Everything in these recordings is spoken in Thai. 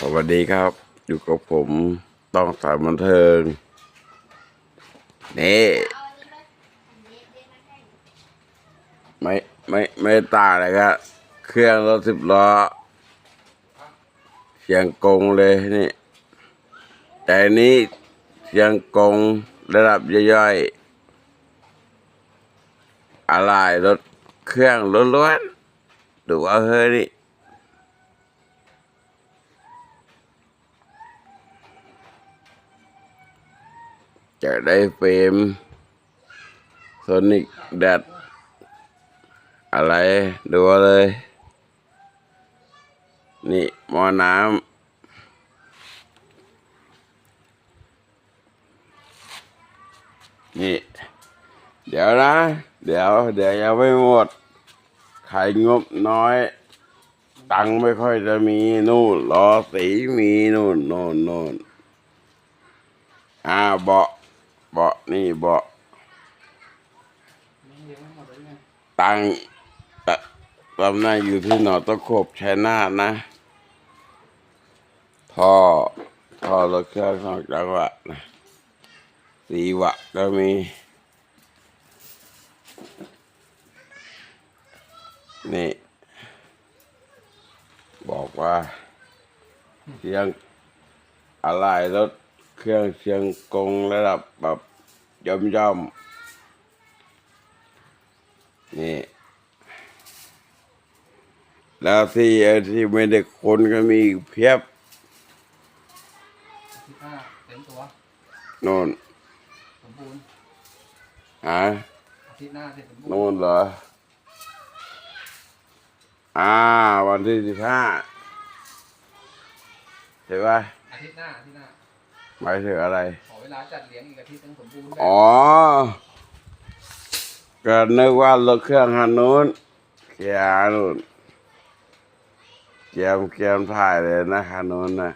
สวัสดีครับ อยู่กับผมต้องสายบันเทิง นี่ ไม่ไม่ไม่ต่างเลยครับ เครื่องรถสิบล้อเสียงกงเลยนี่ แต่นนี้เสียงกงระดับย่อยๆอะไรรถเครื่องล้วนๆดูว่าเฮ้ยนี่ จะได้เฟรมโซนิกแดดอะไรดูเลย นี่มอน้ำนี่ เดี๋ยวนะ เดี๋ยว เดี๋ยวยังไม่หมดใครงบน้อย ตังค์ไม่ค่อยจะมีนู่นล้อสีมีนู่นโน่นโน่นอ่าเบาะ เบาะนี่เบาะตังตำแหน่งอยู่ที่หนอตะขบชัยนาทนะท่อท่อรถเครื่องสองจังหวะนะสีวะก็มีนี่ บอกว่าเสียงอะไรรถ เครื่องเสียงกงระดับแบบย่อมย่อมๆนี่แล้วที่ไอ้ที่ไม่ได้คนก็มีอีกเพียบสิบห้าเต็มตัวโน่นสมบูรณ์ฮะอาทิตย์หน้าเสร็จสมบูรณ์โน่นเหรออ่าวันที่สิบห้าใช่ปะอาทิตย์หน้าอาทิตย์หน้า หมายถึงอะไร ขอเวลาจัดเลี้ยงอีกอาทิตย์นึงสมบูรณ์แบบอ๋อ ก็นึกว่ารถเครื่องคันนู้นเกียร์นู่นเกียมเกียมถ่ายเลยนะคันนู้นนะ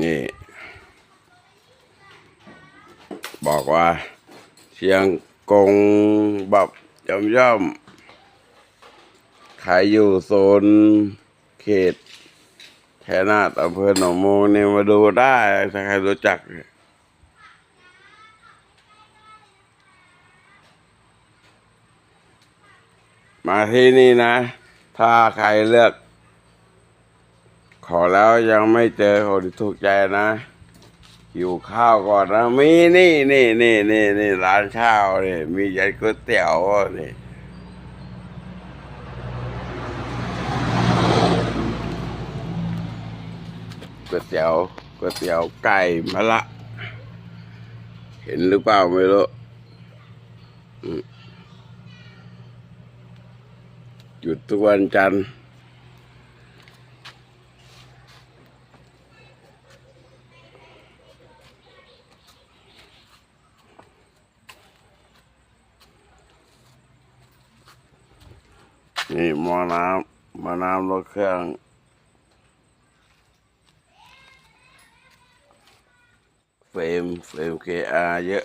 นี่ บอกว่าเสียงกงแบบย่อมย่อมๆขายอยู่โซน เขตแคนาดอำเภอหนองโมงนี่มาดูได้ถ้าใครรู้จักเนี่ยมาที่นี่นะ ถ้าใครเลือก ขอแล้วยังไม่เจอคนที่ถูกใจนะหิวข้าวก่อนนะ มีนี่นี่นี่นี่นี่ร้านข้าวนี่มียันก๋วยเตี๋ยวนี่ ก๋วยเตี๋ยวก๋วยเตี๋ยวไก่มะละ เห็นหรือเปล่าไม่รู้หยุดทุกวันจันทร์นี่มอน้ำมอน้ำรถเครื่อง เฟรมเฟรมเคอาเยอะ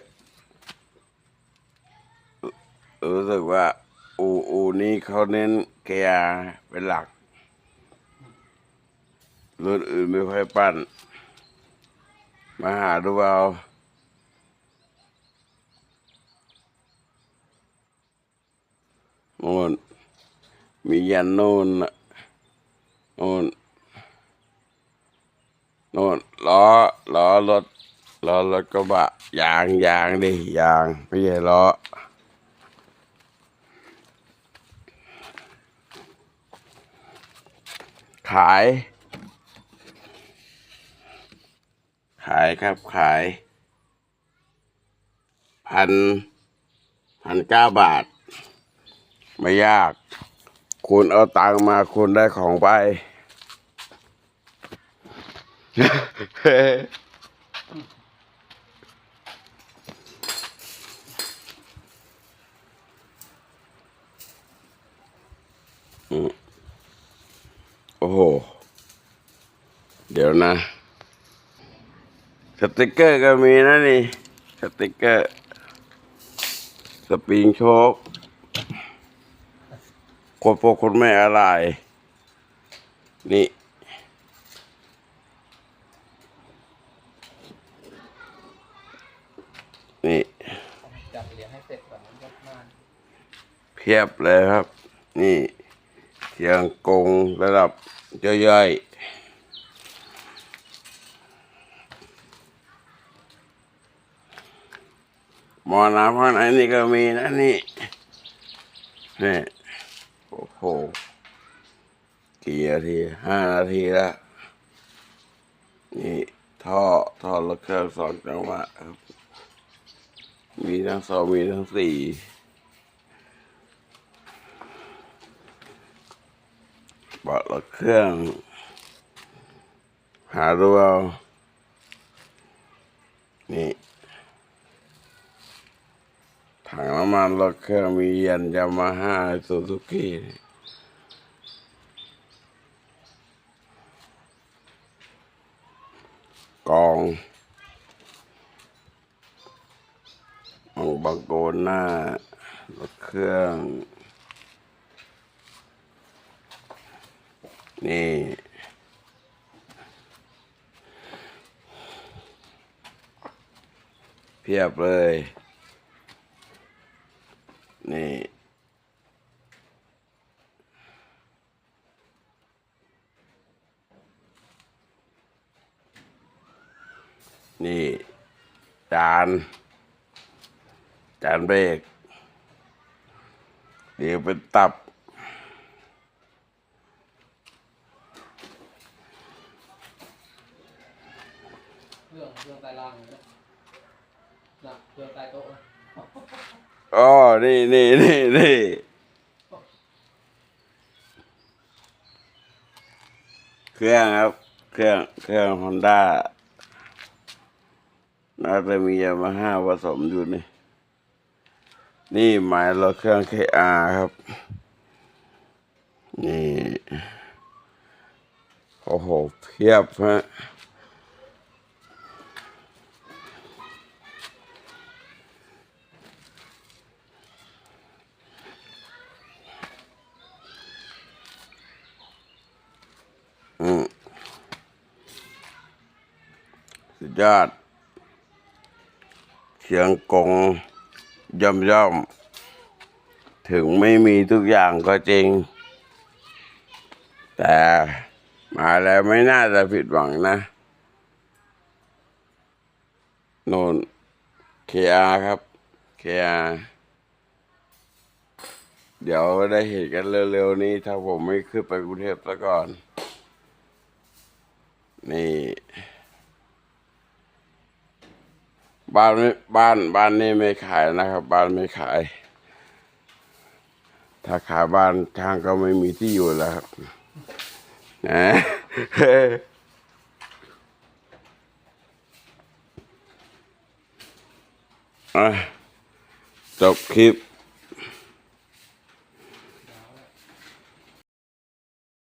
รู้สึกว่าอูอูนี้เขาเน้นเคอาเป็นหลักรุ่นอื่นไม่ค่อยปั้น มาหาดูเอาโน่นมียันโน่นน่ะโน่นโน่นล้อล้อรถ ล้อรถกระบะยางยางดิยางไม่ใช่ล้อขาย ขายครับขายพันพันเก้าบาท ไม่ยาก คุณเอาตังค์มาคุณได้ของไป โอ้โห เดี๋ยวนะ สติกเกอร์ก็มีนะนี่ สติกเกอร์ สปริงโชคคนพ่อคนแม่อะไร นี่นี่จัดเหรียญให้เสร็จก่อนมันก็นานเพียบเลยครับ นี่ เชียงกงระดับย่อยๆมอน้ำข้างในนี่ก็มีนะนี่นี่โอ้โหกี่นาทีห้านาทีแล้วนี่ท่อท่อรถเครื่องสองจังหวะครับ มีทั้งสองมีทั้งสี่ เบาะรถเครื่อง หาดูเอานี่ถังน้ำมันรถเครื่องมียันยามาฮ่าซูซูกิกองมองบังโกนหน้ารถเครื่อง นี่ เพียบเลย นี่นี่ จาน จานเบรกเดี๋ยวเป็นตับ เครื่องเครื่องใต้ล่างเลยนะน่ะ เครื่องใต้โต๊ะนะอ๋อ นี่นี่นี่นี่เครื่องครับ เครื่อง เครื่องฮอนด้าน่าจะมียามาฮ่าผสมอยู่นี่ นี่หมายรถเครื่อง KR ครับ นี่ โอ้โห เพียบฮะ ยอดเชียงกงย่อมย่อม ถึงไม่มีทุกอย่างก็จริง แต่มาแล้วไม่น่าจะผิดหวังนะโนนเคอาครับเคอาเดี๋ยวได้เห็นกันเร็วๆนี้ ถ้าผมไม่ขึ้นไปกรุงเทพซะก่อน นี่ บ้านไม่บ้านบ้านนี้ไม่ขายนะครับ บ้านไม่ขาย ถ้าขายบ้านทางก็ไม่มีที่อยู่แล้วครับนะจบคลิป